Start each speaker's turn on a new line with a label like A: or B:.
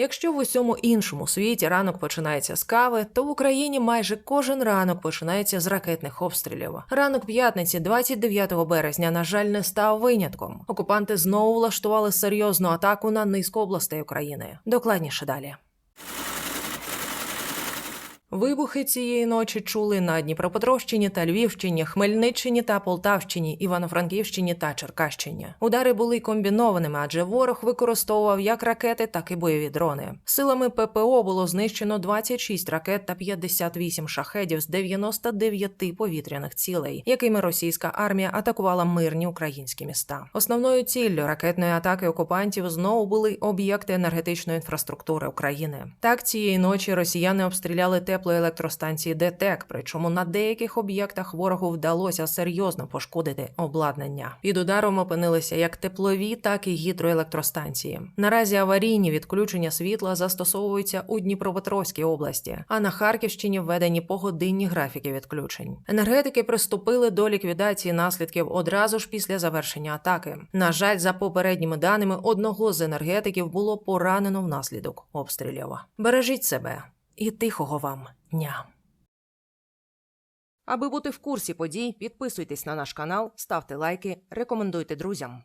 A: Якщо в усьому іншому світі ранок починається з кави, то в Україні майже кожен ранок починається з ракетних обстрілів. Ранок п'ятниці, 29 березня, на жаль, не став винятком. Окупанти знову влаштували серйозну атаку на низку областей України. Докладніше далі. Вибухи цієї ночі чули на Дніпропетровщині та Львівщині, Хмельниччині та Полтавщині, Івано-Франківщині та Черкащині. Удари були комбінованими, адже ворог використовував як ракети, так і бойові дрони. Силами ППО було знищено 26 ракет та 58 шахедів з 99 повітряних цілей, якими російська армія атакувала мирні українські міста. Основною ціллю ракетної атаки окупантів знову були об'єкти енергетичної інфраструктури України. Так цієї ночі росіяни обстріляли теплоелектростанції ДТЕК, причому на деяких об'єктах ворогу вдалося серйозно пошкодити обладнання. Під ударом опинилися як теплові, так і гідроелектростанції. Наразі аварійні відключення світла застосовуються у Дніпропетровській області, а на Харківщині введені погодинні графіки відключень. Енергетики приступили до ліквідації наслідків одразу ж після завершення атаки. На жаль, за попередніми даними, одного з енергетиків було поранено внаслідок обстрілів. Бережіть себе і тихого вам дня. Аби бути в курсі подій, підписуйтесь на наш канал, ставте лайки, рекомендуйте друзям.